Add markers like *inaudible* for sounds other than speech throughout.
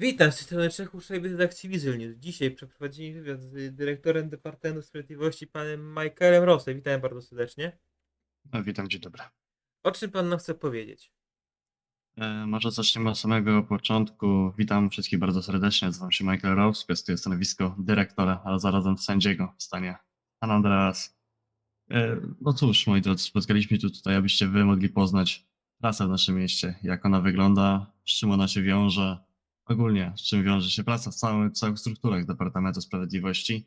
Witam, z tej strony Czechu Szejby z redakcji News. Dzisiaj przeprowadzimy wywiad z dyrektorem Departamentu Sprawiedliwości panem Michaelem Rossem. Witam bardzo serdecznie. No, witam, dzień dobry. O czym pan nam chce powiedzieć? E, może zaczniemy od samego początku. Witam wszystkich bardzo serdecznie. Nazywam się Michael Rose, piastuję stanowisko dyrektora, ale zarazem sędziego w stanie San Andreas. E, no cóż, moi drodzy, spotkaliśmy się tutaj, abyście wy mogli poznać pracę w naszym mieście, jak ona wygląda, z czym ona się wiąże, ogólnie z czym wiąże się praca w całym, całych strukturach Departamentu Sprawiedliwości.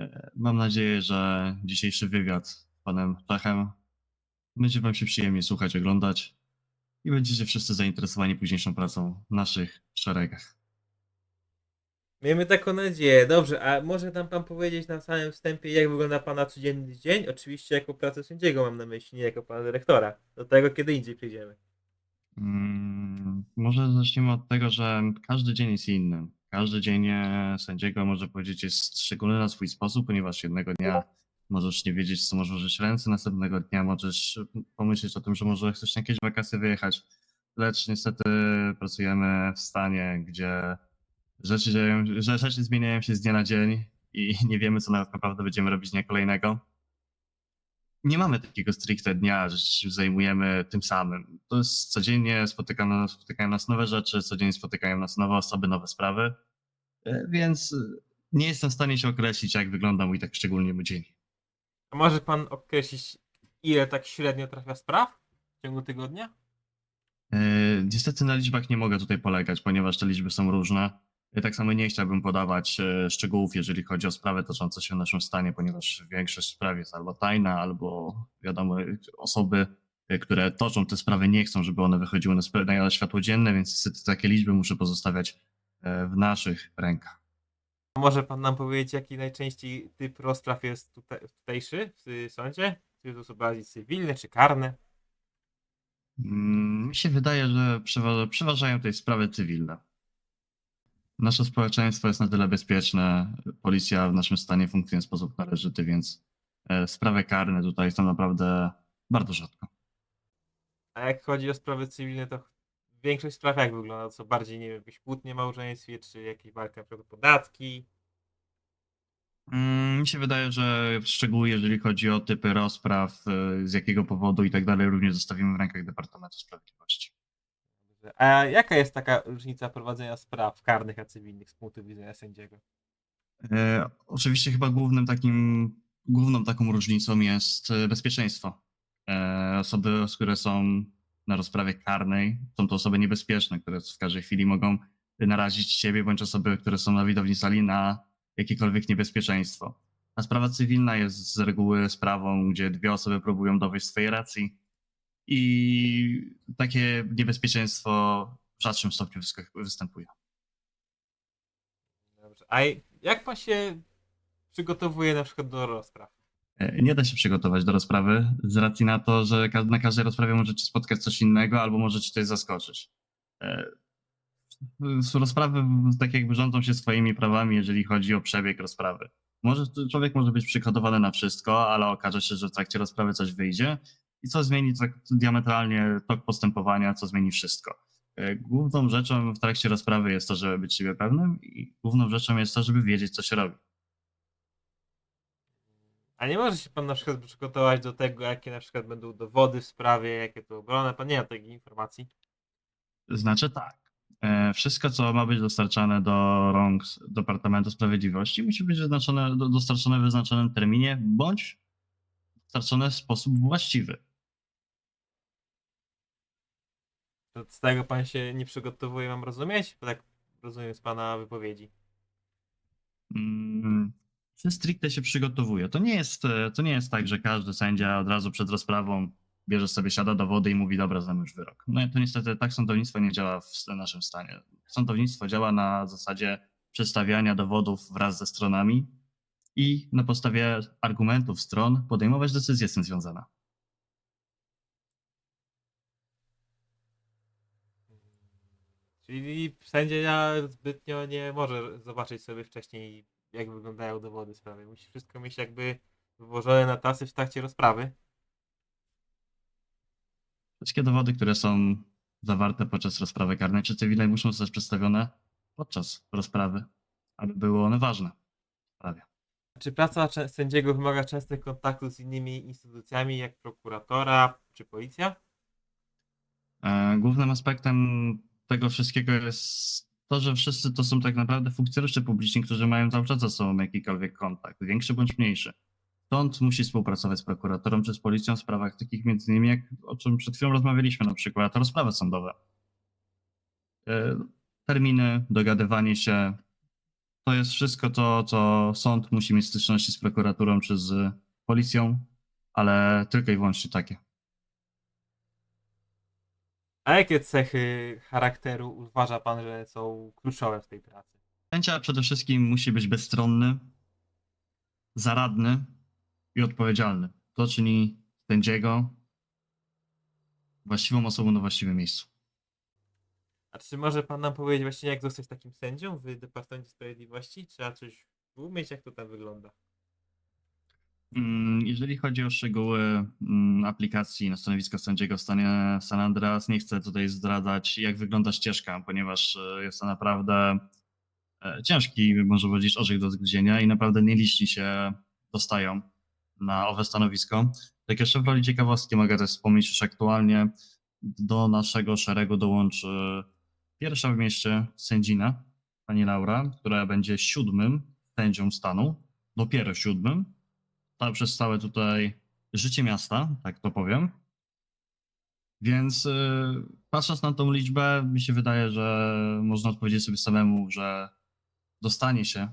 E, mam nadzieję, że dzisiejszy wywiad z panem Czechem będzie wam się przyjemnie słuchać, oglądać i będziecie wszyscy zainteresowani późniejszą pracą w naszych szeregach. Miejmy taką nadzieję. Dobrze, a może nam pan powiedzieć na samym wstępie, jak wygląda pana codzienny dzień? Oczywiście jako pracę sędziego mam na myśli, nie jako pana dyrektora. Do tego kiedy indziej przyjdziemy. Mm, może zaczniemy od tego, że każdy dzień jest inny. Każdy dzień e, sędziego, może powiedzieć, jest szczególny na swój sposób, ponieważ jednego dnia możesz nie wiedzieć, co może żyć ręce, następnego dnia możesz pomyśleć o tym, że może chcesz na jakieś wakacje wyjechać. Lecz niestety pracujemy w stanie, gdzie rzeczy, dzieją, że rzeczy zmieniają się z dnia na dzień i *laughs* nie wiemy, co nawet naprawdę będziemy robić dnia kolejnego. Nie mamy takiego stricte dnia, że się zajmujemy tym samym. To jest codziennie spotykają nas, spotykają nas nowe rzeczy, codziennie spotykają nas nowe osoby, nowe sprawy, E, więc nie jestem w stanie się określić, jak wygląda mój tak szczególnie mój dzień. A może pan określić, ile tak średnio trafia spraw w ciągu tygodnia? E, Niestety na liczbach nie mogę tutaj polegać, ponieważ te liczby są różne. Ja tak samo nie chciałbym podawać e, szczegółów, jeżeli chodzi o sprawy toczące się w naszym stanie, ponieważ większość spraw jest albo tajna, albo wiadomo, osoby, e, które toczą te sprawy, nie chcą, żeby one wychodziły na, światło dzienne, więc niestety takie liczby muszę pozostawiać e, w naszych rękach. Może pan nam powiedzieć, jaki najczęściej typ rozpraw jest tutaj, tutejszy w sądzie? Czy to są bardziej cywilne, czy karne? Mm, Mi się wydaje, że przewa- przeważają tutaj sprawy cywilne. Nasze społeczeństwo jest na tyle bezpieczne, policja w naszym stanie funkcjonuje w sposób należyty, więc e, sprawy karne tutaj są naprawdę bardzo rzadko. A jak chodzi o sprawy cywilne, to większość spraw jak wygląda? Są bardziej, nie wiem, jakieś kłótnie w małżeństwie, czy jakieś walka o podatki? Mm, Mi się wydaje, że szczegóły, jeżeli chodzi o typy rozpraw, e, z jakiego powodu i tak dalej, również zostawimy w rękach Departamentu Sprawiedliwości. A jaka jest taka różnica prowadzenia spraw karnych a cywilnych z punktu widzenia sędziego? E, Oczywiście chyba głównym takim, główną taką różnicą jest e, bezpieczeństwo. E, Osoby, które są na rozprawie karnej, są to osoby niebezpieczne, które w każdej chwili mogą narazić siebie, bądź osoby, które są na widowni sali na jakiekolwiek niebezpieczeństwo. A sprawa cywilna jest z reguły sprawą, gdzie dwie osoby próbują dowieść swojej racji i takie niebezpieczeństwo w rzadszym stopniu występuje. Dobrze. A jak pan się przygotowuje na przykład do rozpraw? E, Nie da się przygotować do rozprawy z racji na to, że na każdej rozprawie możecie spotkać coś innego albo możecie coś zaskoczyć. E, Rozprawy tak jakby rządzą się swoimi prawami, jeżeli chodzi o przebieg rozprawy. Może człowiek może być przygotowany na wszystko, ale okaże się, że w trakcie rozprawy coś wyjdzie i co zmieni tak diametralnie tok postępowania, co zmieni wszystko. E, Główną rzeczą w trakcie rozprawy jest to, żeby być siebie pewnym i główną rzeczą jest to, żeby wiedzieć, co się robi. A nie może się pan na przykład przygotować do tego, jakie na przykład będą dowody w sprawie, jakie to obrona? Pan nie ma takiej informacji. Znaczy tak. E, Wszystko, co ma być dostarczane do rąk Departamentu Sprawiedliwości, musi być dostarczone w wyznaczonym terminie, bądź dostarczone w sposób właściwy. Z tego pan się nie przygotowuje, mam rozumieć? Tak rozumiem z pana wypowiedzi. Mm, Czy stricte się przygotowuje? To nie, jest, e, to nie jest tak, że każdy sędzia od razu przed rozprawą bierze sobie, siada do wody i mówi, dobra, znam już wyrok. No to niestety tak sądownictwo nie działa w naszym stanie. Sądownictwo działa na zasadzie przedstawiania dowodów wraz ze stronami i na podstawie argumentów stron podejmować decyzje z tym związane. Czyli sędzia zbytnio nie może zobaczyć sobie wcześniej, jak wyglądają dowody sprawy. Musi wszystko mieć jakby wyłożone na tasy w trakcie rozprawy. Wszystkie dowody, które są zawarte podczas rozprawy karnej czy cywilnej muszą zostać przedstawione podczas rozprawy, aby były one ważne. Prawie. Czy praca sędziego wymaga częstych kontaktów z innymi instytucjami, jak prokuratora czy policja? E, Głównym aspektem tego wszystkiego jest to, że wszyscy to są tak naprawdę funkcjonariusze publiczni, którzy mają cały czas ze sobą jakikolwiek kontakt, większy bądź mniejszy. Sąd musi współpracować z prokuratorem czy z policją w sprawach takich między innymi, jak o czym przed chwilą rozmawialiśmy, na przykład rozprawy sądowe. E, Terminy, dogadywanie się, to jest wszystko to, co sąd musi mieć styczności z prokuraturą czy z policją, ale tylko i wyłącznie takie. A jakie cechy charakteru uważa pan, że są kluczowe w tej pracy? Sędzia przede wszystkim musi być bezstronny, zaradny i odpowiedzialny. To czyni sędziego właściwą osobą na właściwym miejscu. A czy może pan nam powiedzieć właśnie, jak zostać takim sędzią w Departamencie Sprawiedliwości? Trzeba coś umieć, jak to tam wygląda? Mm, Jeżeli chodzi o szczegóły mm, aplikacji na stanowisko sędziego w stanie San Andreas, nie chcę tutaj zdradzać, jak wygląda ścieżka, ponieważ e, jest to naprawdę e, ciężki, można powiedzieć, orzech do zgryzienia i naprawdę nieliczni się dostają na owe stanowisko. Tak jeszcze w roli ciekawostki mogę też wspomnieć, że aktualnie do naszego szeregu dołączy pierwsza w mieście sędzina, pani Laura, która będzie siódmym sędzią stanu, dopiero siódmym, ta, przez całe tutaj życie miasta, tak to powiem. Więc y, patrząc na tą liczbę, mi się wydaje, że można odpowiedzieć sobie samemu, że dostanie się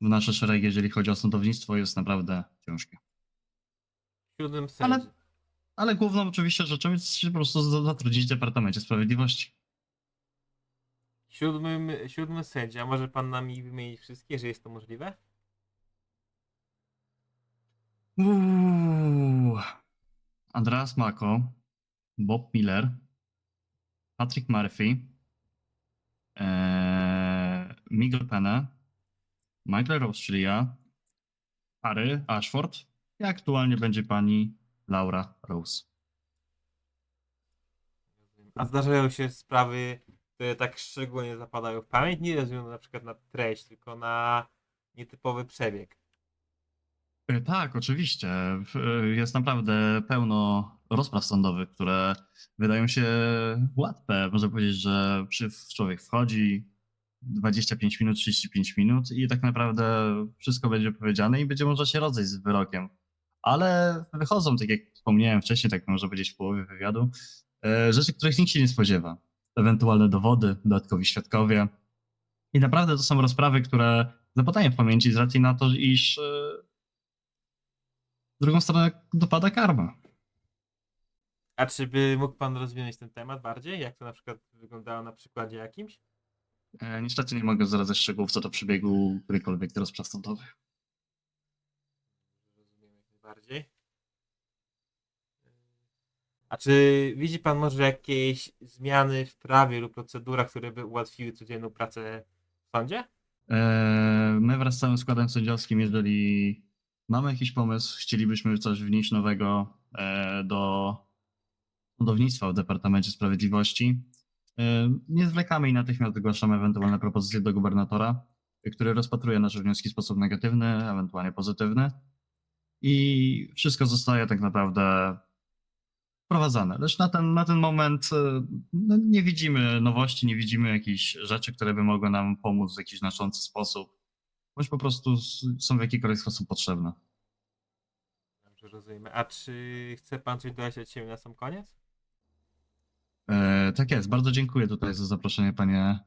w nasze szeregi, jeżeli chodzi o sądownictwo, jest naprawdę ciężkie. Siódmym Ale- sędzi. Ale główną oczywiście rzeczą jest się po prostu za- zatrudnić w Departamencie Sprawiedliwości. Siódmym, siódmy sędzia. Może pan nam ich wymienić wszystkie, że jest to możliwe? Uuu. Andreas Mako, Bob Miller, Patrick Murphy, eee, Miguel Pena, Michael Rose, Harry Ashford i aktualnie będzie pani Laura Rose. A zdarzają się sprawy, które tak szczególnie zapadają w pamięć, nie ze względu na przykład na treść, tylko na nietypowy przebieg. E, Tak, oczywiście. E, Jest naprawdę pełno rozpraw sądowych, które wydają się łatwe. Można powiedzieć, że przy- człowiek wchodzi 25 minut, 35 minut i tak naprawdę wszystko będzie powiedziane i będzie można się rozejść z wyrokiem. Ale wychodzą, tak jak wspomniałem wcześniej, tak można powiedzieć w połowie wywiadu, e, rzeczy, których nikt się nie spodziewa. Ewentualne dowody, dodatkowi świadkowie. I naprawdę to są rozprawy, które zapadają w pamięci z racji na to, iż w drugą stronę dopada karma. A czy by mógł pan rozwinąć ten temat bardziej? Jak to na przykład wyglądało na przykładzie jakimś? E, niestety nie mogę zdradzać szczegółów co do przebiegu którejkolwiek rozpraw sądowych. Rozumiem jak najbardziej. A czy widzi pan może jakieś zmiany w prawie lub procedurach, które by ułatwiły codzienną pracę w sądzie? E, My wraz z całym składem sędziowskim, jeżeli mamy jakiś pomysł, chcielibyśmy coś wnieść nowego e, do sądownictwa w Departamencie Sprawiedliwości, e, nie zwlekamy i natychmiast zgłaszamy ewentualne propozycje do gubernatora, który rozpatruje nasze wnioski w sposób negatywny, ewentualnie pozytywny. I wszystko zostaje tak naprawdę wprowadzane. Lecz na ten, na ten moment e, no, nie widzimy nowości, nie widzimy jakichś rzeczy, które by mogły nam pomóc w jakiś znaczący sposób, bądź po prostu są w jakikolwiek sposób potrzebne. Dobrze rozumiemy. A czy chce pan coś dodać od siebie na sam koniec? E, tak jest, bardzo dziękuję tutaj za zaproszenie panie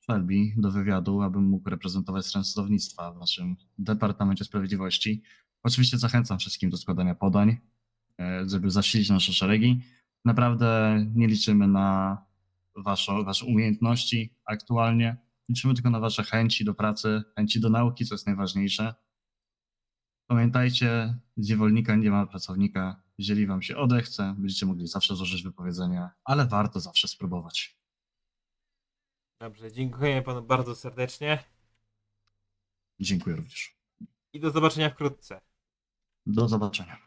Shelby do wywiadu, abym mógł reprezentować stronę sądownictwa w naszym Departamencie Sprawiedliwości. Oczywiście zachęcam wszystkim do składania podań, e, żeby zasilić nasze szeregi. Naprawdę nie liczymy na wasze, wasze umiejętności aktualnie. Liczymy tylko na wasze chęci do pracy, chęci do nauki, co jest najważniejsze. Pamiętajcie, z niewolnika nie ma pracownika. Jeżeli wam się odechce, będziecie mogli zawsze złożyć wypowiedzenie, ale warto zawsze spróbować. Dobrze, dziękujemy panu bardzo serdecznie Dziękuję również. i do zobaczenia wkrótce. Do zobaczenia.